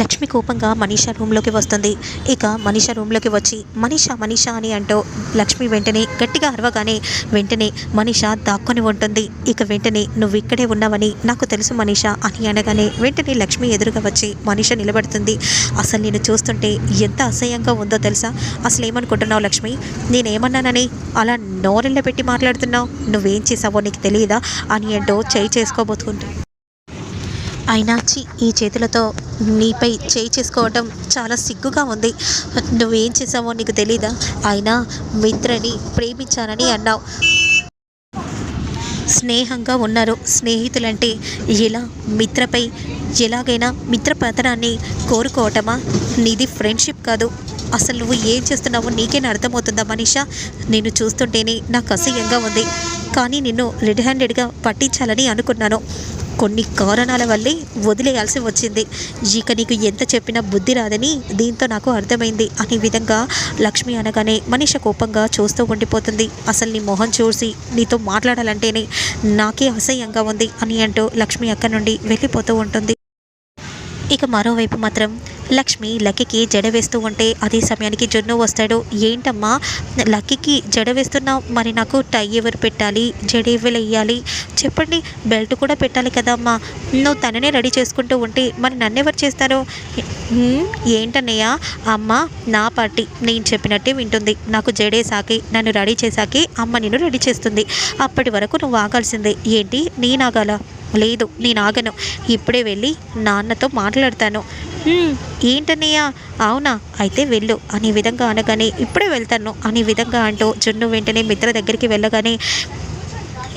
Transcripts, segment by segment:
లక్ష్మి కోపంగా మనీషా రూమ్లోకి వస్తుంది. ఇక మనీషా రూమ్లోకి వచ్చి మనీషా మనీషా అని అంటూ లక్ష్మి వెంటనే గట్టిగా అరవగానే వెంటనే మనీషా దాక్కొని ఉంటుంది. ఇక వెంటనే నువ్వు ఇక్కడే ఉన్నావని నాకు తెలుసు మనీషా అని అనగానే వెంటనే లక్ష్మి ఎదురుగా వచ్చి మనీష నిలబడుతుంది. అసలు నేను చూస్తుంటే ఎంత అసహ్యంగా ఉందో తెలుసా? అసలు ఏమనుకుంటున్నావు లక్ష్మి? నేనేమన్నానని అలా నోరెళ్ళ పెట్టి మాట్లాడుతున్నావు? నువ్వేం చేసావో నీకు తెలియదా అని అంటూ చేయి చేసుకోబోతుంటుంది అయినా చి ఈ చేతులతో నీపై చేయి చేసుకోవటం చాలా సిగ్గుగా ఉంది. నువ్వేం చేసావో నీకు తెలీదా? అయినా మిత్రని ప్రేమించానని అన్నావు. స్నేహంగా ఉన్నారు. స్నేహితులంటే ఎలా? మిత్రపై ఎలాగైనా మిత్ర పతనాన్ని కోరుకోవటమా? నీది ఫ్రెండ్షిప్ కాదు. అసలు నువ్వు ఏం చేస్తున్నావో నీకేనా అర్థమవుతుందా మనీషా? నేను చూస్తుంటేనే నాకు అసహ్యంగా ఉంది. కానీ నిన్ను రెడ్ హ్యాండెడ్గా పట్టించాలని అనుకున్నాను. కొన్ని కారణాల వల్లే వదిలేయాల్సి వచ్చింది. ఇక నీకు ఎంత చెప్పినా బుద్ధి రాదని దీంతో నాకు అర్థమైంది. అనే విధంగా లక్ష్మి అనగానే మనిషి కోపంగా చూస్తూ ఉండిపోతుంది. అసలు నీ మొహం చూసి నీతో మాట్లాడాలంటేనే నాకే అసహ్యంగా ఉంది అని అంటూ లక్ష్మి అక్కడి నుండి వెళ్ళిపోతూ ఉంటుంది. ఇక మరోవైపు మాత్రం లక్ష్మి లక్కీకి జడ వేస్తూ ఉంటే అదే సమయానికి జొన్ను వస్తాడు. ఏంటమ్మా? లక్కీకి జడ వేస్తున్నావు. మరి నాకు టై ఎవరు పెట్టాలి? జడ ఎవరు వేయాలి? చెప్పండి. బెల్ట్ కూడా పెట్టాలి కదమ్మా. నువ్వు తననే రెడీ చేసుకుంటూ ఉంటే మరి నన్ను ఎవరు చేస్తారు ఏంటన్నయ్య? అమ్మ నా పార్టీ. నేను చెప్పినట్టే వింటుంది. నాకు జడేసాకి నన్ను రెడీ చేశాకే అమ్మ నేను రెడీ చేస్తుంది. అప్పటి వరకు నువ్వు ఆగాల్సిందే. ఏంటి? నేను ఆగాల? లేదు నేను ఆగను. ఇప్పుడే వెళ్ళి నాన్నతో మాట్లాడతాను. ఏంటన్నయ్యా ఏంటన్నయ్య? అవునా? అయితే వెళ్ళు. అనే విధంగా అనగానే ఇప్పుడే వెళ్తాను. అనే విధంగా అంటూ జున్ను వెంటనే మిత్ర దగ్గరికి వెళ్ళగానే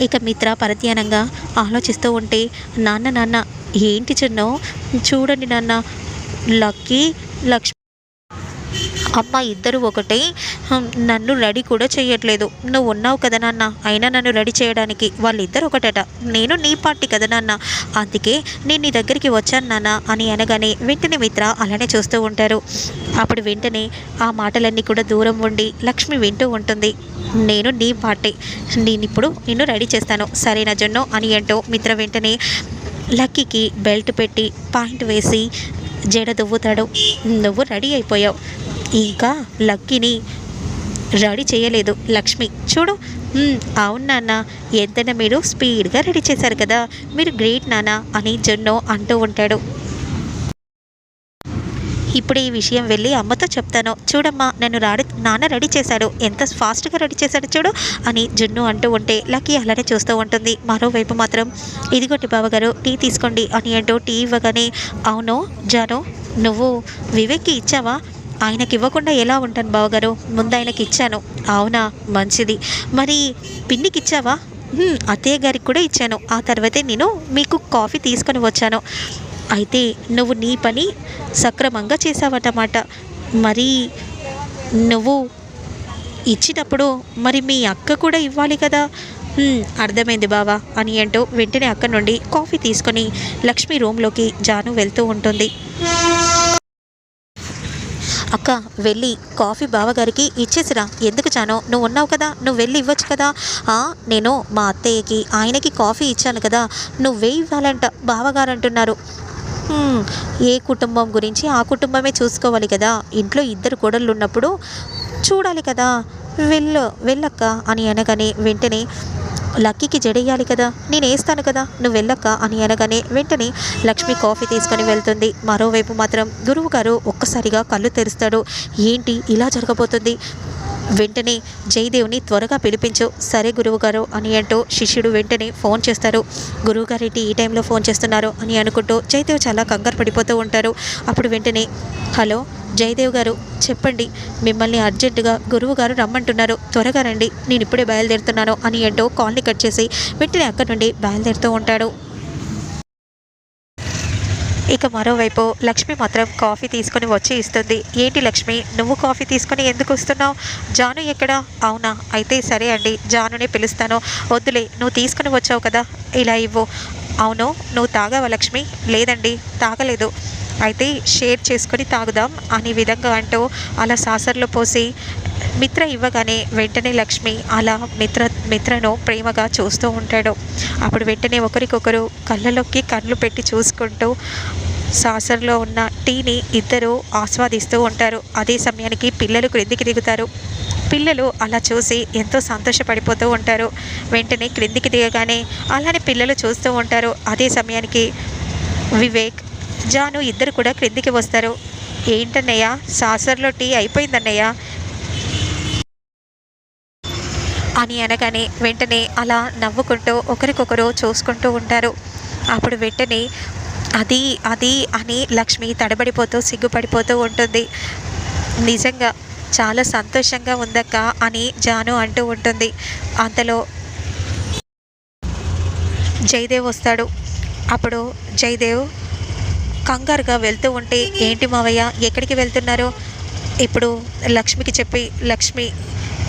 ఇక మిత్ర పరధ్యానంగా ఆలోచిస్తూ ఉంటే నాన్న నాన్న ఏంటి చిన్ను చూడండి నాన్న లక్కీ లక్ష్మి అమ్మ ఇద్దరు ఒకటే. నన్ను రెడీ కూడా చేయట్లేదు నువ్వు ఉన్నావు కదా నాన్న? అయినా నన్ను రెడీ చేయడానికి. వాళ్ళిద్దరు ఒకటట. నేను నీ పార్టీ కదా నాన్న? అందుకే నేను నీ దగ్గరికి వచ్చాను నాన్న అని అనగానే వెంటనే మిత్ర అలానే చూస్తూ ఉంటారు. అప్పుడు వెంటనే ఆ మాటలన్నీ కూడా దూరం ఉండి లక్ష్మి వింటూ ఉంటుంది. నేను నీ పార్టీ. నేను ఇప్పుడు నిన్ను రెడీ చేస్తాను. సరేనా జొన్నో? అని అంటూ మిత్ర వెంటనే లక్కీకి బెల్ట్ పెట్టి పాయింట్ వేసి జడ దువ్వుతాడు. నువ్వు రెడీ అయిపోయావు. ఇంకా లక్కీని రెడీ చేయలేదు. లక్ష్మి చూడు అవును నాన్న ఎంతైనా మీరు స్పీడ్గా రెడీ చేశారు కదా మీరు గ్రేట్ నాన్న అని జొన్నో అంటూ ఉంటాడు. ఇప్పుడు ఈ విషయం వెళ్ళి అమ్మతో చెప్తాను. చూడమ్మా నన్ను రాడి నాన్న రెడీ చేశాడు. ఎంత ఫాస్ట్గా రెడీ చేశాడు చూడు అని జున్ను అంటూ ఉంటే లక్కీ అలానే చూస్తూ ఉంటుంది. మరోవైపు మాత్రం ఇదిగోటి బావగారు టీ తీసుకోండి అని అంటూ టీ ఇవ్వగానే అవును జాను నువ్వు వివేక్కి ఇచ్చావా? ఆయనకి ఇవ్వకుండా ఎలా ఉంటాను బావగారు? ముందు ఆయనకి ఇచ్చాను. అవునా? మంచిది. మరి పిన్నికి ఇచ్చావా? అత్తయ్య గారికి కూడా ఇచ్చాను. ఆ తర్వాతే నేను మీకు కాఫీ తీసుకొని వచ్చాను. అయితే నువ్వు నీ పని సక్రమంగా చేసావన్నమాట మరి నువ్వు ఇచ్చినప్పుడు మరి మీ అక్క కూడా ఇవ్వాలి కదా? అర్థమైంది బావా అని అంటూ వెంటనే అక్క నుండి కాఫీ తీసుకొని లక్ష్మి రూమ్లోకి జాను వెళ్తూ ఉంటుంది. అక్క వెళ్ళి కాఫీ బావగారికి ఇచ్చేసిరా. ఎందుకు చాను? నువ్వు ఉన్నావు కదా నువ్వు వెళ్ళి ఇవ్వచ్చు కదా. "ఆ, నేను మా అత్తయ్యకి ఆయనకి కాఫీ ఇచ్చాను కదా. నువ్వే ఇవ్వాలంట బావగారు అంటున్నారు ఏ కుటుంబం గురించి ఆ కుటుంబమే చూసుకోవాలి కదా. ఇంట్లో ఇద్దరు కోడళ్ళు ఉన్నప్పుడు చూడాలి కదా. వెళ్ళు వెళ్ళక్క అని అనగానే వెంటనే లక్కీకి జడేయాలి కదా? నేను వేస్తాను కదా? నువ్వు వెళ్ళక్క అని అనగానే వెంటనే లక్ష్మి కాఫీ తీసుకొని వెళ్తుంది. మరోవైపు మాత్రం గురువు గారు ఒక్కసారిగా కళ్ళు తెరుస్తాడు. ఏంటి? ఇలా జరగబోతుంది. వెంటనే జయదేవ్ని త్వరగా పిలిపించు. సరే గురువుగారు అని అంటూ శిష్యుడు వెంటనే ఫోన్ చేస్తారు. గురువుగారేంటి ఈ టైంలో ఫోన్ చేస్తున్నారు అని అనుకుంటూ జయదేవ్ చాలా కంగారు పడిపోతూ ఉంటారు. అప్పుడు వెంటనే హలో జయదేవ్ గారు చెప్పండి. మిమ్మల్ని అర్జెంటుగా గురువు గారు రమ్మంటున్నారు. త్వరగా రండి. నేను ఇప్పుడే బయలుదేరుతున్నాను అని అంటూ కాల్ని కట్ చేసి వెంటనే అక్కడి నుండి బయలుదేరుతూ ఉంటాడు. ఇక మరోవైపు లక్ష్మి మాత్రం కాఫీ తీసుకొని వచ్చి ఇస్తుంది. ఏంటి లక్ష్మి? నువ్వు కాఫీ తీసుకొని ఎందుకు వస్తున్నావు? జాను ఎక్కడ? అవునా? అయితే సరే అండి జానునే పిలుస్తాను. వద్దులే నువ్వు తీసుకొని వచ్చావు కదా ఇలా ఇవ్వు. అవును నువ్వు తాగావా లక్ష్మి? లేదండి తాగలేదు. అయితే షేర్ చేసుకొని తాగుదాం అనే విధంగా అంటూ అలా సాసర్లో పోసి మిత్ర ఇవ్వగానే వెంటనే లక్ష్మి అలా మిత్ర మిత్రను ప్రేమగా చూస్తూ ఉంటాడు. అప్పుడు వెంటనే ఒకరికొకరు కళ్ళలోకి కళ్ళు పెట్టి చూసుకుంటూ సాసర్లో ఉన్న టీని ఇద్దరు ఆస్వాదిస్తూ ఉంటారు. అదే సమయానికి పిల్లలు క్రిందికి దిగుతారు. పిల్లలు అలా చూసి ఎంతో సంతోషపడిపోతూ ఉంటారు. వెంటనే క్రిందికి దిగగానే అలానే పిల్లలు చూస్తూ ఉంటారు. అదే సమయానికి వివేక్ జాను ఇద్దరు కూడా క్రిందికి వస్తారు. ఏంటన్నయ్య? సాసర్లో టీ అయిపోయిందన్నయ్య? అని అనగానే వెంటనే అలా నవ్వుకుంటూ ఒకరికొకరు చూసుకుంటూ ఉంటారు. అప్పుడు వెంటనే అది అది అని లక్ష్మి తడబడిపోతూ సిగ్గుపడిపోతూ ఉంటుంది. నిజంగా చాలా సంతోషంగా ఉందక్క అని జాను అంటూ ఉంటుంది. అంతలో జయదేవ్ వస్తాడు. అప్పుడు జయదేవ్ కంగారుగా వెళ్తూ ఉంటే ఏంటి మావయ్య ఎక్కడికి వెళ్తున్నారు? ఇప్పుడు లక్ష్మికి చెప్పి లక్ష్మి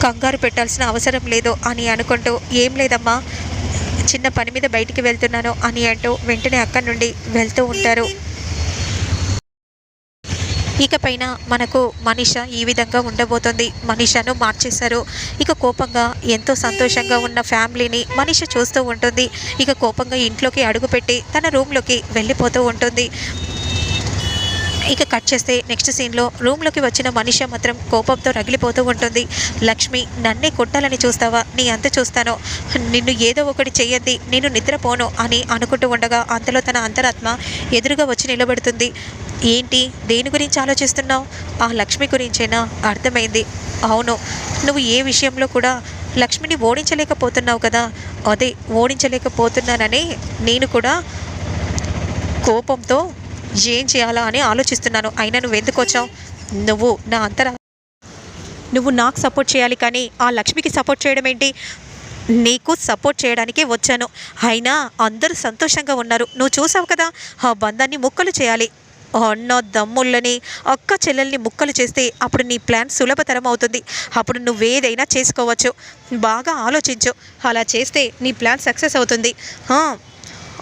కంగారు పెట్టాల్సిన అవసరం లేదు అని అనుకుంటూ ఏం లేదమ్మా చిన్న పని మీద బయటికి వెళ్తున్నాను అని అంటూ వెంటనే అక్కడి నుండి వెళ్తూ ఉంటారు. ఇకపైన మనకు మనిష ఈ విధంగా ఉండబోతుంది. మనిషను మార్చేశారు. ఇక కోపంగా ఎంతో సంతోషంగా ఉన్న ఫ్యామిలీని మనిష చూస్తూ ఉంటుంది. ఇక కోపంగా ఇంట్లోకి అడుగుపెట్టి తన రూమ్లోకి వెళ్ళిపోతూ ఉంటుంది. ఇక కట్ చేస్తే నెక్స్ట్ సీన్లో రూమ్లోకి వచ్చిన మనిష మాత్రం కోపంతో రగిలిపోతూ ఉంటుంది. లక్ష్మి నన్నే కొట్టాలని చూస్తావా? నీ అంత చూస్తాను? నిన్ను ఏదో ఒకటి చేయద్ది నేను నిద్రపోను అని అనుకుంటూ ఉండగా అంతలో తన అంతరాత్మ ఎదురుగా వచ్చి నిలబడుతుంది. ఏంటి? దేని గురించి ఆలోచిస్తున్నావు? ఆ లక్ష్మి గురించేనా? అర్థమైంది. అవును. నువ్వు ఏ విషయంలో కూడా లక్ష్మిని ఓడించలేకపోతున్నావు కదా? అదే ఓడించలేకపోతున్నానని నేను కూడా కోపంతో ఏం చేయాలా అని ఆలోచిస్తున్నాను. అయినా నువ్వు ఎందుకు వచ్చావు? నువ్వు నా అంతరా నువ్వు నాకు సపోర్ట్ చేయాలి కానీ ఆ లక్ష్మికి సపోర్ట్ చేయడం ఏంటి? నీకు సపోర్ట్ చేయడానికే వచ్చాను. అయినా అందరూ సంతోషంగా ఉన్నారు. నువ్వు చూసావు కదా ఆ బంధాన్ని ముక్కలు చేయాలి. అన్న దమ్ముళ్ళని అక్క చెల్లెల్ని ముక్కలు చేస్తే అప్పుడు నీ ప్లాన్ సులభతరం అవుతుంది. అప్పుడు నువ్వేదైనా చేసుకోవచ్చు. బాగా ఆలోచించు. అలా చేస్తే నీ ప్లాన్ సక్సెస్ అవుతుంది. హా,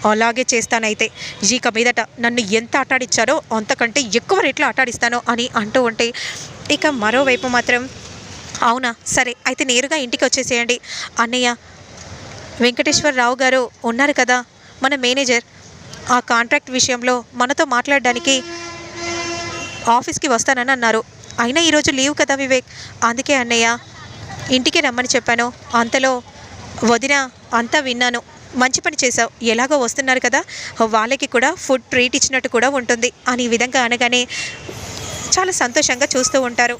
అలాగే చేస్తానైతే. ఇక మీదట నన్ను ఎంత ఆటాడిచ్చారో అంతకంటే ఎక్కువ రేట్లు ఆటాడిస్తానో అని అంటూ ఉంటే ఇక మరోవైపు మాత్రం అవునా సరే అయితే నేరుగా ఇంటికి వచ్చేసేయండి. అన్నయ్య వెంకటేశ్వరరావు గారు ఉన్నారు కదా మన మేనేజర్. ఆ కాంట్రాక్ట్ విషయంలో మనతో మాట్లాడడానికి ఆఫీస్కి వస్తానని అన్నారు. అయినా ఈరోజు లీవ్ కదా వివేక్? అందుకే అన్నయ్య ఇంటికి రమ్మని చెప్పాను. అంతలో వదిన అంతా విన్నాను. మంచి పని చేసావు ఎలాగో వస్తున్నారు కదా వాళ్ళకి కూడా ఫుడ్ ట్రీట్ ఇచ్చినట్టు కూడా ఉంటుంది. అని ఈ విధంగా అనగానే చాలా సంతోషంగా చూస్తూ ఉంటారు.